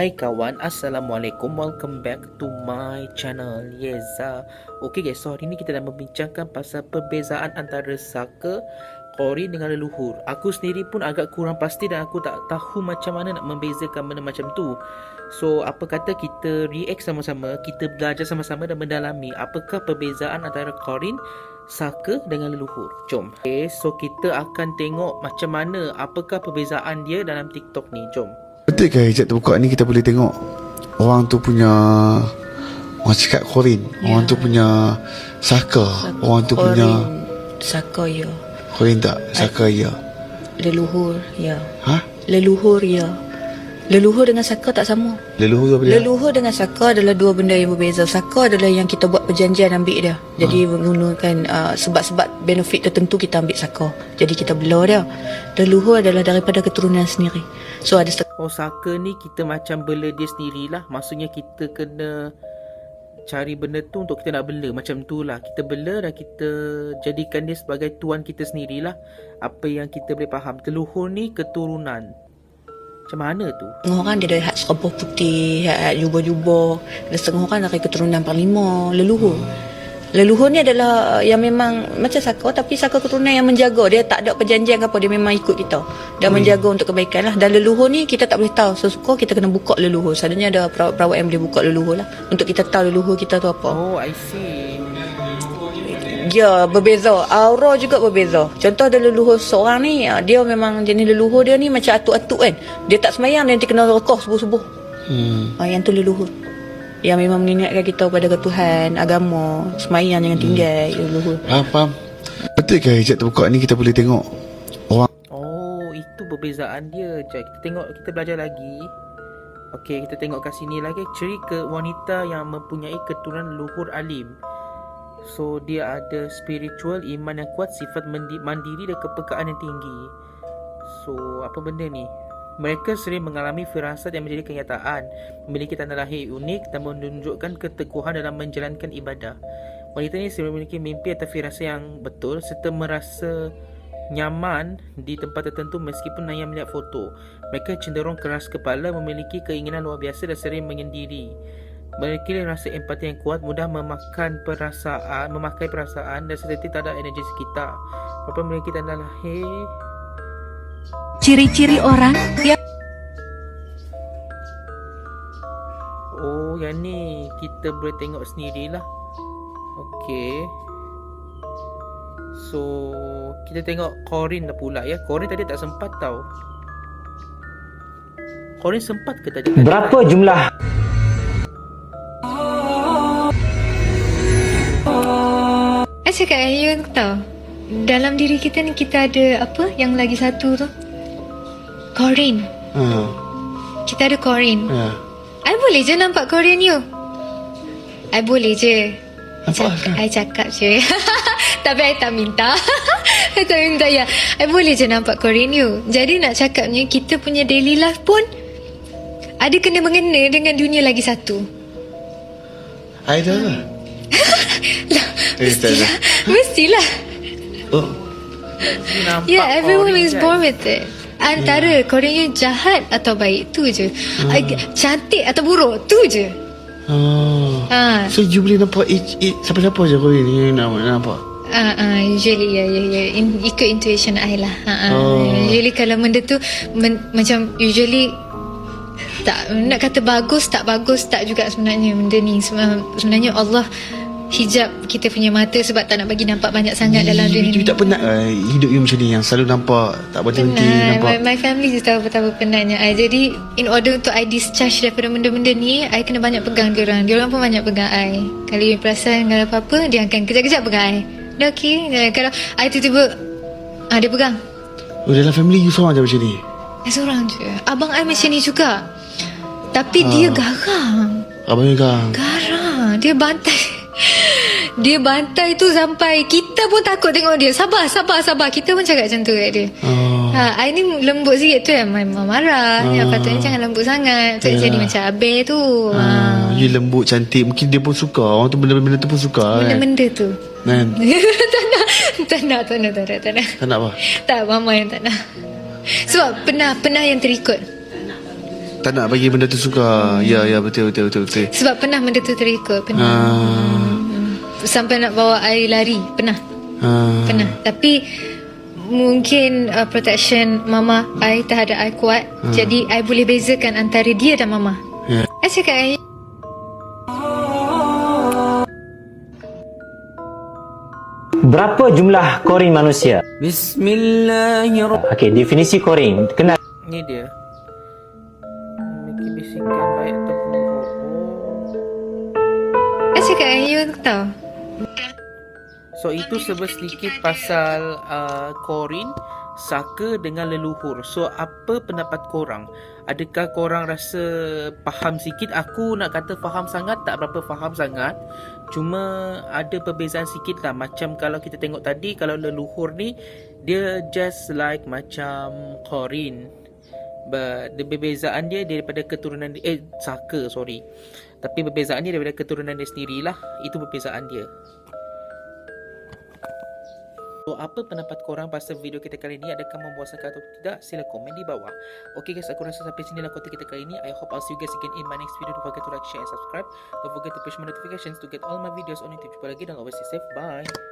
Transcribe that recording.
Hai kawan, Assalamualaikum. Welcome back to my channel uh, Okay guys, so hari ni kita nak membincangkan Pasal perbezaan antara saka Kori dengan leluhur. Aku sendiri pun agak kurang pasti Dan aku tak tahu macam mana nak membezakan benda macam tu. So apa kata kita react sama-sama Kita belajar sama-sama dan mendalami Apakah perbezaan antara korin Saka dengan leluhur. Jom. Okay, so kita akan tengok macam mana Apakah perbezaan dia dalam TikTok ni. Jom Betul ke hijab terbuka ni kita boleh tengok orang tu punya orang cakap korin, Ya. orang tu punya saka, orang tu punya Saka ya korin tak? Saka ya. Leluhur ya Ha? Leluhur ya Leluhur dengan saka tak sama. Leluhur apa dia? Leluhur dengan saka adalah dua benda yang berbeza. Saka adalah yang kita buat perjanjian ambil dia. Jadi menggunakan uh, sebab-sebab benefit tertentu kita ambil saka. Jadi kita belah dia. Leluhur adalah daripada keturunan sendiri. So ada sek- Oh saka ni kita macam bela dia sendirilah. Maksudnya kita kena cari benda tu untuk kita nak bela. Macam tu lah. Kita bela dan kita jadikan dia sebagai tuan kita sendirilah. Apa yang kita boleh faham. Teluhur ni keturunan Macam mana tu? Setengah orang dia ada hat serabah putih, hat jubah-jubah. Ada setengah orang dari keturunan Panglima, leluhur. Leluhur ni adalah uh, yang memang macam saka tapi saka keturunan yang menjaga. Dia tak ada perjanjian apa, dia memang ikut kita. Dan menjaga untuk kebaikan lah. Dan leluhur ni kita tak boleh tahu. Sesuka kita kena buka leluhur. Selalunya ada perawat-perawat yang boleh buka leluhur lah. Untuk kita tahu leluhur kita tu apa. Oh I see Dia berbeza. Aura juga berbeza. Contoh ada leluhur seorang ni, ah, dia memang jenis leluhur dia ni macam atuk-atuk kan. Dia tak semayang, dia nanti kena rekoh subuh-subuh. Hmm. Ah, yang tu leluhur. Yang memang mengingatkan kita pada ke Tuhan, agama, semayang jangan tinggal, hmm. leluhur. Faham, faham. Betul ke hijab terbuka ni kita boleh tengok orang Oh itu perbezaan dia Sekejap kita tengok Kita belajar lagi Okey kita tengok kat sini lagi Ciri ke wanita yang mempunyai keturunan leluhur alim So dia ada spiritual iman yang kuat Sifat mandi- mandiri dan kepekaan yang tinggi So apa benda ni mereka sering mengalami firasat yang menjadi kenyataan, memiliki tanda lahir unik dan menunjukkan keteguhan dalam menjalankan ibadah. Wanita ini sering memiliki mimpi atau firasat yang betul serta merasa nyaman di tempat tertentu meskipun hanya melihat foto. Mereka cenderung keras kepala, memiliki keinginan luar biasa dan sering menyendiri. Memiliki rasa empati yang kuat, mudah memakan perasaan, memakai perasaan dan seperti tak ada energi sekitar. Bapa memiliki tanda lahir Ciri-ciri orang yang Oh, yang ni kita boleh tengok sendirilah. Okey. So, kita tengok Corin dah pula ya. Corin tadi tak sempat tau. Corin sempat ke tadi? Berapa jumlah cakap dengan you tahu? Dalam diri kita ni kita ada apa? Yang lagi satu tu? Corin ha, Kita ada Corin ha. I boleh je nampak Corin you? I boleh je. Nampak cakap, kan? I cakap je. Tapi I tak minta. I tak minta ya. I boleh je nampak Corin you. Jadi nak cakapnya Kita punya daily life pun Ada kena mengena dengan dunia lagi satu. I dah lah Tak ada. Mestilah Oh, Yeah, everyone is born with it. Antara yeah. korang yang jahat atau baik tu je. Hmm. Cantik atau buruk tu je. oh. Ha. So you boleh nampak each, each, siapa-siapa je korin ni nampak, nampak. Ah, uh, usually ya ya ya In, ikut intuition I lah. Ha uh, Oh. Usually kalau benda tu men, macam usually tak nak kata bagus tak bagus tak juga sebenarnya benda ni Seben- sebenarnya Allah hijab kita punya mata sebab tak nak bagi nampak banyak sangat dalam you, dunia you ni. tak penat ke hidup you macam ni yang selalu nampak tak berhenti Penat. nampak. My, my family je tahu betapa penatnya I. Jadi in order untuk I discharge daripada benda-benda ni I kena banyak pegang diorang Diorang pun banyak pegang I Kalau you perasan kalau apa-apa Dia akan kejap-kejap pegang I Dah okay Dan Kalau I tiba-tiba ah, Dia pegang Oh, dalam family you seorang je macam ni. I seorang je Abang I macam ni juga Tapi dia garang Abang you gang. Garang Dia bantai Dia bantai tu sampai Kita pun takut tengok dia Sabar sabar sabar Kita pun cakap macam tu kat dia Oh. Ha, I ni lembut sikit tu yang mama marah. Ah. Yang patutnya jangan lembut sangat. Tak jadi macam abe tu. Ha. Ah, you lembut cantik Mungkin dia pun suka Orang tu benda-benda tu pun suka kan Benda-benda tu. Kan tak nak. Tak nak, tak nak, tak nak, tak nak. Tak nak apa Tak, mama yang tak nak. Sebab pernah, pernah yang terikut. tak nak bagi benda tu suka. Ya, ya betul betul betul betul. Sebab pernah benda tu terikut Pernah Ah, Sampai nak bawa air lari. Pernah? Ah. Pernah. Tapi Mungkin uh, protection mama I terhadap I kuat Jadi I boleh bezakan antara dia dan mama. Ya. I cakap I Berapa jumlah korin manusia? Bismillahirrahmanirrahim. Okey, definisi korin. Kenal. Ni dia. Memiliki bisikan baik atau buruk cakap You tahu So itu sebab sedikit pasal uh, Korin Saka dengan leluhur. So apa pendapat korang? Adakah korang rasa faham sikit? Aku nak kata faham sangat Tak berapa faham sangat. Cuma ada perbezaan sikit lah. Macam kalau kita tengok tadi Kalau leluhur ni Dia just like macam Korin. But the perbezaan dia daripada keturunan dia, Eh Saka sorry. Tapi perbezaan dia daripada keturunan dia sendirilah. Itu perbezaan dia So, apa pendapat korang pasal video kita kali ini? Adakah membosankan atau tidak? Sila komen di bawah. Okay guys, aku rasa sampai sini lah konten kita kali ini. I hope I'll see you guys again in my next video. Don't forget to like, share and subscribe. Don't forget to push my notifications to get all my videos on YouTube. Jumpa lagi dan always stay safe. Bye.